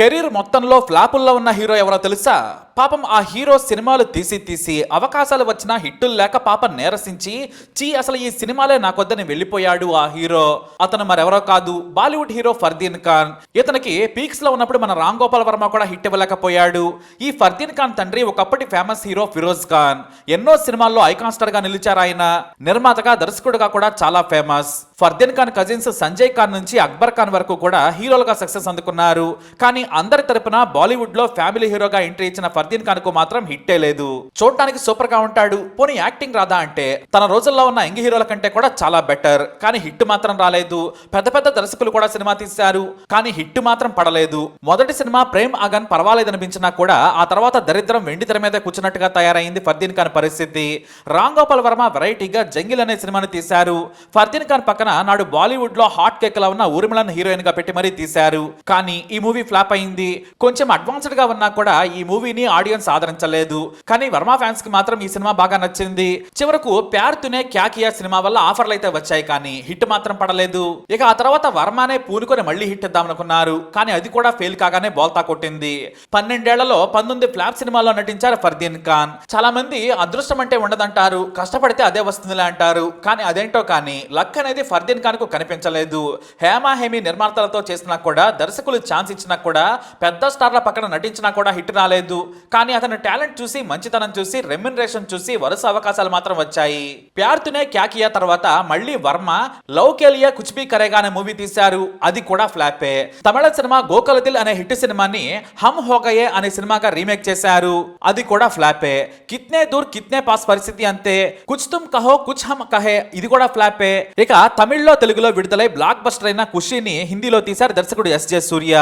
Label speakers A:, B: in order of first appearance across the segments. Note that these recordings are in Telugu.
A: కెరీర్ మొత్తంలో ఫ్లాపుల్లో ఉన్న హీరో ఎవరో తెలుసా? పాపం ఆ హీరో సినిమాలు తీసి తీసి అవకాశాలు వచ్చినా హిట్టులు లేక పాప నేరసించి చీ అసలు ఈ సినిమాలే నాకొద్దని వెళ్ళిపోయాడు ఆ హీరో. అతను మరెవరో కాదు బాలీవుడ్ హీరో ఫర్దీన్ ఖాన్. ఇతనికి పీక్స్లో ఉన్నప్పుడు మన రామ్ గోపాల్ వర్మ కూడా హిట్ ఇవ్వలేకపోయాడు. ఈ ఫర్దీన్ ఖాన్ తండ్రి ఒకప్పటి ఫేమస్ హీరో ఫిరోజ్ ఖాన్. ఎన్నో సినిమాల్లో ఐకాన్ స్టార్గా నిలిచారు ఆయన. నిర్మాతగా దర్శకుడుగా కూడా చాలా ఫేమస్. ఫర్దీన్ ఖాన్ కజిన్స్ సంజయ్ ఖాన్ నుంచి అక్బర్ ఖాన్ వరకు కూడా హీరోలుగా సక్సెస్ అందుకున్నారు. కానీ అందరి తరపున బాలీవుడ్లో ఫ్యామిలీ హీరోగా ఎంట్రీ ఇచ్చిన ఫర్దీన్ ఖాన్కు మాత్రం హిట్టే లేదు. చూడటానికి సూపర్గా ఉంటాడు. పోనీ యాక్టింగ్ రాదా అంటే? తన రోజుల్లో ఉన్న యంగ్ హీరోల కంటే కూడా చాలా బెటర్. కానీ హిట్ మాత్రం రాలేదు. పెద్ద పెద్ద దర్శకులు కూడా సినిమా తీశారు. కానీ హిట్ మాత్రం పడలేదు. మొదటి సినిమా ప్రేమ్ అగన్ పర్వాలేదనిపించినా కూడా ఆ తర్వాత దరిద్రం వెండి తెర మీద కూర్చున్నట్టుగా తయారైంది ఫర్దీన్ ఖాన్ పరిస్థితి. రామ్ గోపాల్ వర్మ వెరైటీగా జంగిల్ అనే సినిమాని తీశారు. ఫర్దీన్ ఖాన్ పక్కన నాడు బాలీవుడ్లో హాట్ కేక్ లా ఉన్న ఊర్మిళన్ హీరోయిన్గా పెట్టి మరీ తీశారు. కానీ ఈ మూవీ ఫ్లాప్ అయింది. కొంచెం అడ్వాన్స్డ్గా ఉన్నా కూడా ఈ మూవీని ఆడియన్స్ ఆదరించలేదు. కానీ వర్మ ఫ్యాన్స్కి మాత్రం ఈ సినిమా బాగా నచ్చింది. చివరకు ప్యార్ తునే క్యాకియా సినిమా వల్ల ఆఫర్లు అయితే వచ్చాయి కానీ హిట్ మాత్రం పడలేదు. ఇక ఆ తర్వాత వర్మనే పూనుకొని మళ్ళీ హిట్ ఇద్దామనుకున్నారు కానీ అది కూడా ఫెయిల్ కాగానే బోల్తా కొట్టింది. పన్నెండేళ్ళలో పంతొమ్మిది ఫ్లాప్ సినిమాలో నటించారు ఫర్దీన్ ఖాన్. చాలా మంది అదృష్టం అంటే ఉండదంటారు. కష్టపడితే అదే వస్తుందిలే అంటారు. కానీ అదేంటో కానీ లక్ అనేది ఫర్దీన్ ఖాన్కు కనిపించలేదు. హేమా హేమి నిర్మాతలతో చేసినా కూడా దర్శకులు ఛాన్స్ ఇచ్చినా కూడా పెద్ద స్టార్ల పక్కన నటించినా కూడా హిట్ రాలేదు. కానీ అతని టాలెంట్ చూసి మంచితనం చూసి రెమ్యునరేషన్ చూసి వరుస అవకాశాలు మాత్రం వచ్చాయి. ప్యార్ తునే క్యాకియా తర్వాత మళ్ళీ వర్మ లవ్ కేలియా కుచ్బీ కరేగా అనే మూవీ తీశారు. అది కూడా ఫ్లాపే. తమిళ సినిమా గోకలదిల్ అనే హిట్ సినిమాని హమ్ హోగయే అనే సినిమాగా రీమేక్ చేశారు. అది కూడా ఫ్లాపే. కిత్నే దూర్ కిత్నే పాస్ పరిస్థితి అంతే. కుచ్ తుమ్ కహో కుచ్ హమ్ కహే ఇది కూడా ఫ్లాపే. ఇక తమిళ్ళో తెలుగులో విడుదలై బ్లాక్ బస్టర్ అయిన ఖుషీని హిందీలో తీశారు దర్శకుడు ఎస్ జే సూర్య.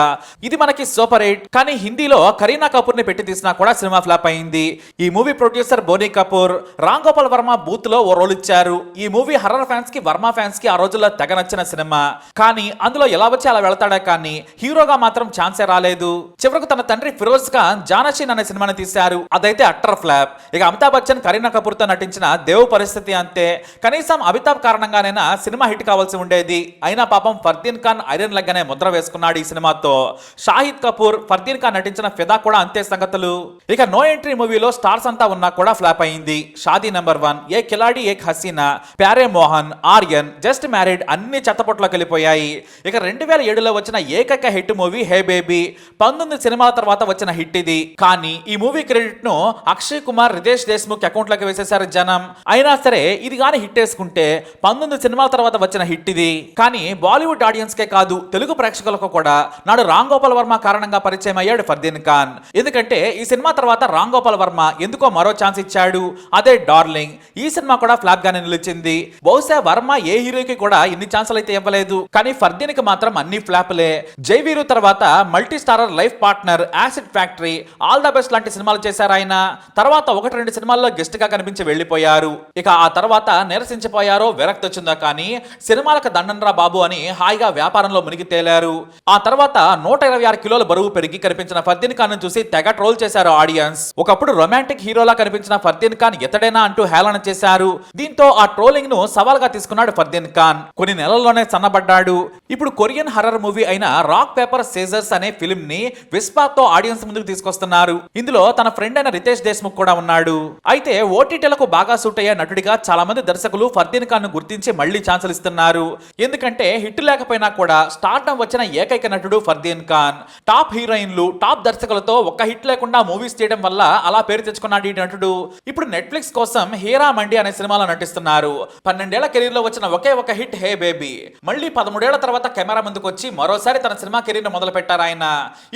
A: ఇది మన మనకి సూపర్ హిట్ కానీ హిందీలో కరీనా కపూర్ని పెట్టి తీసినా కూడా సినిమా ఫ్లాప్ అయింది. ఈ మూవీ ప్రొడ్యూసర్ బోనీ కపూర్ రామ్ గోపాల్ వర్మ బూత్లో ఓ రోల్ ఇచ్చారు. ఈ మూవీ హర్రర్ ఫ్యాన్స్కి వర్మ ఫ్యాన్స్కి ఆ రోజుల్లో తెగ నచ్చిన సినిమా. కానీ అందులో ఎలా వచ్చి అలా వెళ్తాడే కానీ హీరోగా మాత్రం ఛాన్సే రాలేదు. చివరకు తన తండ్రి ఫిరోజ్ ఖాన్ జానషీన్ అనే సినిమాని తీశారు. అదైతే అట్టర్ ఫ్లాప్. ఇక అమితాబ్ బచ్చన్ కరీనా కపూర్తో నటించిన దేవ్ పరిస్థితి అంతే. కనీసం అమితాబ్ కారణంగానైనా సినిమా హిట్ కావాల్సి ఉండేది. అయినా పాపం ఫర్దీన్ ఖాన్ ఐరన్ లెగ్ అనే ముద్ర వేసుకున్నాడు ఈ సినిమాతో. షాహిద్ కపూర్ ఫర్దీన్ ఖాన్ నటించిన ఫిదా కూడా అంతే సంగతులు. ఇక నో ఎంట్రీ మూవీలో స్టార్స్ అంతా ఉన్నా కూడా ఫ్లాప్ అయింది. షాదీ నెంబర్ వన్ ఏ కిలాడి ఏక్ హసీనా ప్యారే మోహన్ ఆర్యన్ జస్ట్ మ్యారీడ్ అన్ని చెత్తపొట్లోకి వెళ్ళిపోయాయి. ఇక రెండు వేల ఏడులో వచ్చిన ఏకైక హిట్ మూవీ హే బేబీ పంతొమ్మిది సినిమాల తర్వాత వచ్చిన హిట్ ఇది. కానీ ఈ మూవీ క్రెడిట్ను అక్షయ్ కుమార్ రితేష్ దేశ్ముఖ్ అకౌంట్లోకి వేసేశారు జనం. అయినా సరే ఇది కానీ హిట్ వేసుకుంటే పంతొమ్మిది సినిమాల తర్వాత వచ్చిన హిట్ ఇది. కానీ బాలీవుడ్ ఆడియన్స్ కే కాదు తెలుగు ప్రేక్షకులకు కూడా నాడు రామ్ గోపాల్ వర్మ కారణంగా పరిచయం అయ్యాడు ఫర్దీన్ ఖాన్. ఎందుకంటే ఈ సినిమా తర్వాత రామ్ గోపాల్ వర్మ ఎందుకో మరో ఛాన్స్ ఇచ్చాడు. అదే డార్లింగ్. ఈ సినిమా కూడా ఫ్లాప్ గానే నిలిచింది. బహుశా వర్మ ఏ హీరోకి కూడా ఇన్ని ఛాన్సులు అయితే ఇవ్వలేదు. కానీ ఫర్దీన్కి మాత్రం అన్ని ఫ్లాప్లే. జై వీరు తర్వాత multi starrer life partner acid factory all the best లాంటి సినిమాలు చేశారు ఆయన. తర్వాత ఒకటి రెండు సినిమాల్లో గెస్ట్గా కనిపించి వెళ్ళిపోయారు ఇక ఆ తర్వాత నిరసించిపోయారో విరక్తి వచ్చిందో కానీ సినిమాలకు దండనరా బాబు అని హాయిగా వ్యాపారంలో మునిగి తేలారు. ఆ తర్వాత నూట ఇరవై ఆరు కిలోల బరువు పెరిగి కనిపించిన ఫర్దీన్ ఖాన్ చూసి తెగ ట్రోల్ చేశారు ఆడియన్స్. ఒకప్పుడు రొమాంటిక్ హీరోలా కనిపించిన ఫర్దీన్ ఖాన్ ఎతడైనా అంటూ హేళన చేశారు. దీంతో ఆ ట్రోలింగ్ను సవాల్గా తీసుకున్నాడు ఫర్దీన్ ఖాన్. కొన్ని నెలల్లోనే సన్నబడ్డాడు. ఇప్పుడు కొరియన్ హర్రర్ మూవీ అయిన రాక్ పేపర్ సేజర్స్ అనే ఫిల్మ్ని విస్పాతో ఆడియన్స్ ముందుకు తీసుకొస్తున్నారు. ఇందులో తన ఫ్రెండ్ అయిన రితేష్ దేశ్ముఖ్ కూడా ఉన్నాడు. అయితే ఓటీటీలకు బాగా సూట్ అయ్యే నటుడిగా చాలా మంది దర్శకులు ఫర్దీన్ ఖాన్ను గుర్తించి మళ్ళీ ఛాన్సులు ఇస్తున్నారు. ఎందుకంటే హిట్ లేకపోయినా కూడా స్టార్టం వచ్చిన ఏకైక నటుడు ఫర్దీన్ ఖాన్. టాప్ హీరోయిన్లు టాప్ దర్శకులతో ఒక్క హిట్ లేకుండా మూవీస్ చేయడం వల్ల అలా పేరు తెచ్చుకున్నాడు ఈ నటుడు. ఇప్పుడు నెట్ఫ్లిక్స్ కోసం హీరా మండి అనే సినిమాలో నటిస్తున్నారు. పన్నెండేళ్ళ కెరీర్లో వచ్చిన ఒకే ఒక హిట్ హే బేబీ. మళ్ళీ పదమూడేళ్ళ తర్వాత కెమెరా ముందుకు వచ్చి మరోసారి తన సినిమా కెరీర్ మొదలు పెట్టారు ఆయన.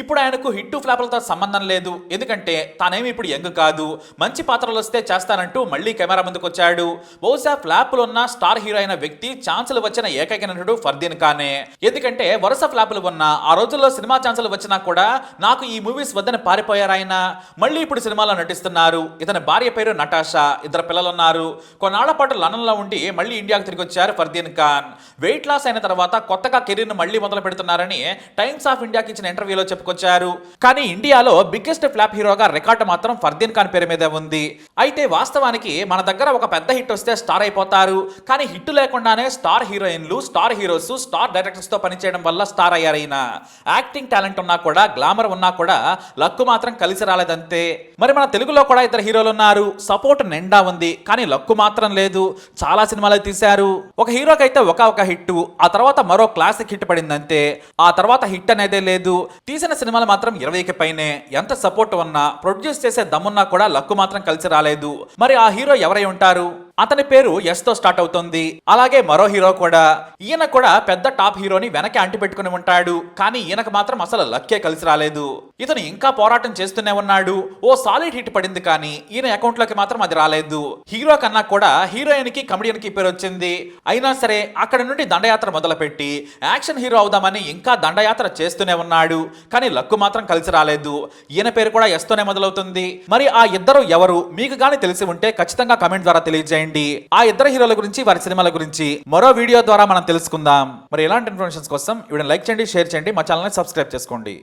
A: ఇప్పుడు ఆయనకు హిట్ ఫ్లాప్లతో సంబంధం లేదు. ఎందుకంటే తానేమి ఇప్పుడు యంగ్ కాదు. మంచి పాత్రలు వస్తే చేస్తానంటూ మళ్ళీ కెమెరా ముందుకు వచ్చాడు బహుశా ఫ్లాపులు ఉన్న స్టార్ హీరో అయిన వ్యక్తి ఛాన్సులు వచ్చిన ఏకైక నటుడు ఫర్దీన్ ఖానే. ఎందుకంటే వరుస ఫ్లాపులు ఉన్న ఆ రోజుల్లో సినిమా ఛాన్స్ అవకాశాలు వచ్చినా కూడా నాకు ఈ మూవీస్ వద్దని పారిపోయారు ఆయన. మళ్ళీ ఇప్పుడు సినిమాలో నటిస్తున్నారు. ఇతని భార్య పేరు నటాషా. ఇద్దరు పిల్లలు ఉన్నారు కొన్నాళ్ళ పాటు లండన్లో ఉండి మళ్ళీ ఇండియాకు తిరిగి వచ్చారు ఫర్దీన్ ఖాన్. వెయిట్ లాస్ అయిన తర్వాత కొత్తగా కెరీర్ను మళ్ళీ మొదలు పెడుతున్నారని టైమ్స్ ఆఫ్ ఇండియాకి ఇచ్చిన ఇంటర్వ్యూలో చెప్పుకొచ్చారు. కానీ ఇండియాలో బిగ్గెస్ట్ ఫ్లాప్ హీరోగా రికార్డు మాత్రం ఫర్దీన్ ఖాన్ పేరు మీద ఉంది. అయితే వాస్తవానికి మన దగ్గర ఒక పెద్ద హిట్ వస్తే స్టార్ అయిపోతారు. కానీ హిట్ లేకుండానే స్టార్ హీరోయిన్లు స్టార్ హీరోస్ స్టార్ డైరెక్టర్స్తో పనిచేయడం వల్ల స్టార్ అయ్యారు యాక్టింగ్ టాలెంట్ ఉన్నా కూడా గ్లామర్ ఉన్నా కూడా లక్కు మాత్రం కలిసి రాలేదంతే. మరి మన తెలుగులో కూడా ఇద్దరు హీరోలు ఉన్నారు. సపోర్ట్ నిండా ఉంది కానీ లక్కు మాత్రం లేదు. చాలా సినిమాలు తీశారు. ఒక హీరోకి అయితే ఒక ఒక హిట్ ఆ తర్వాత మరో క్లాసిక్ హిట్ పడిందంతే. ఆ తర్వాత హిట్ అనేదే లేదు. తీసిన సినిమాలు మాత్రం ఇరవైకి పైనే. ఎంత సపోర్ట్ ఉన్నా ప్రొడ్యూస్ చేసే దమ్మున్నా కూడా లక్కు మాత్రం కలిసి రాలేదు. మరి ఆ హీరో ఎవరై ఉంటారు? అతని పేరు ఎస్తో స్టార్ట్ అవుతుంది. అలాగే మరో హీరో కూడా. ఈయన కూడా పెద్ద టాప్ హీరోని వెనక అంటి పెట్టుకుని ఉంటాడు. కానీ ఈయనకు మాత్రం అసలు లక్కే కలిసి రాలేదు. ఇతను ఇంకా పోరాటం చేస్తూనే ఉన్నాడు. ఓ సాలిడ్ హిట్ పడింది కానీ ఈయన అకౌంట్లోకి మాత్రం అది రాలేదు. హీరో కన్నా కూడా హీరోయిన్కి కమెడియన్కి పేరు వచ్చింది. అయినా సరే అక్కడ నుండి దండయాత్ర మొదలుపెట్టి యాక్షన్ హీరో అవుదామని ఇంకా దండయాత్ర చేస్తూనే ఉన్నాడు. కానీ లక్కు మాత్రం కలిసి రాలేదు. ఈయన పేరు కూడా ఎస్తూనే మొదలవుతుంది. మరి ఆ ఇద్దరు ఎవరు? మీకు గాని తెలిసి ఉంటే ఖచ్చితంగా కమెంట్ ద్వారా తెలియజేయండి. ఆ ఇద్దరు హీరోల గురించి వారి సినిమాల గురించి మరో వీడియో ద్వారా మనం తెలుసుకుందాం. మరి ఎలాంటి ఇన్ఫర్మేషన్స్ కోసం వీడియో లైక్ చేయండి షేర్ చేయండి మా ఛానల్ని సబ్స్క్రైబ్ చేసుకోండి.